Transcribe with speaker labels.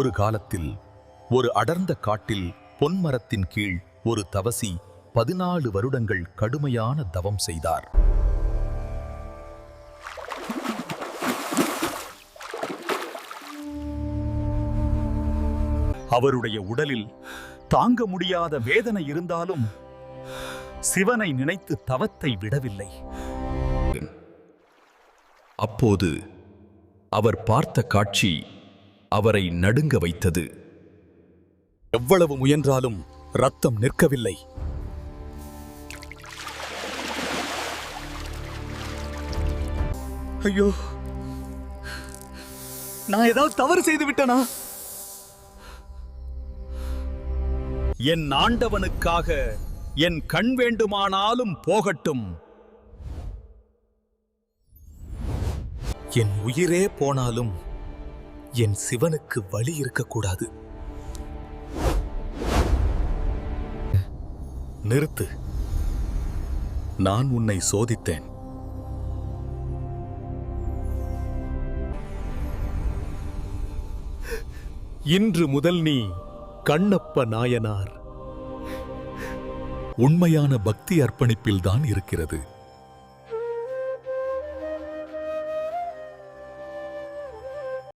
Speaker 1: ஒரு காலத்தில் ஒரு அடர்ந்த காட்டில் பொன்மரத்தின் கீழ் ஒரு தவசி பதினாலு வருடங்கள் கடுமையான தவம் செய்தார்.
Speaker 2: அவருடைய உடலில் தாங்க முடியாத வேதனை இருந்தாலும் சிவனை நினைத்து தவத்தை விடவில்லை.
Speaker 1: அப்போது அவர் பார்த்த காட்சி அவரை நடுங்க வைத்தது. எவ்வளவு முயன்றாலும் ரத்தம் நிற்கவில்லை.
Speaker 2: ஐயோ நான் ஏதாவது தவறு செய்து விட்டனா? என் ஆண்டவனுக்காக என் கண் வேண்டுமானாலும் போகட்டும்.
Speaker 1: என் உயிரே போனாலும் என் சிவனுக்கு வழி இருக்கக்கூடாது. நிறுத்து. நான் உன்னை சோதித்தேன். இன்று முதல் நீ கண்ணப்ப நாயனார். உண்மையான பக்தி அர்ப்பணிப்பில்தான் இருக்கிறது.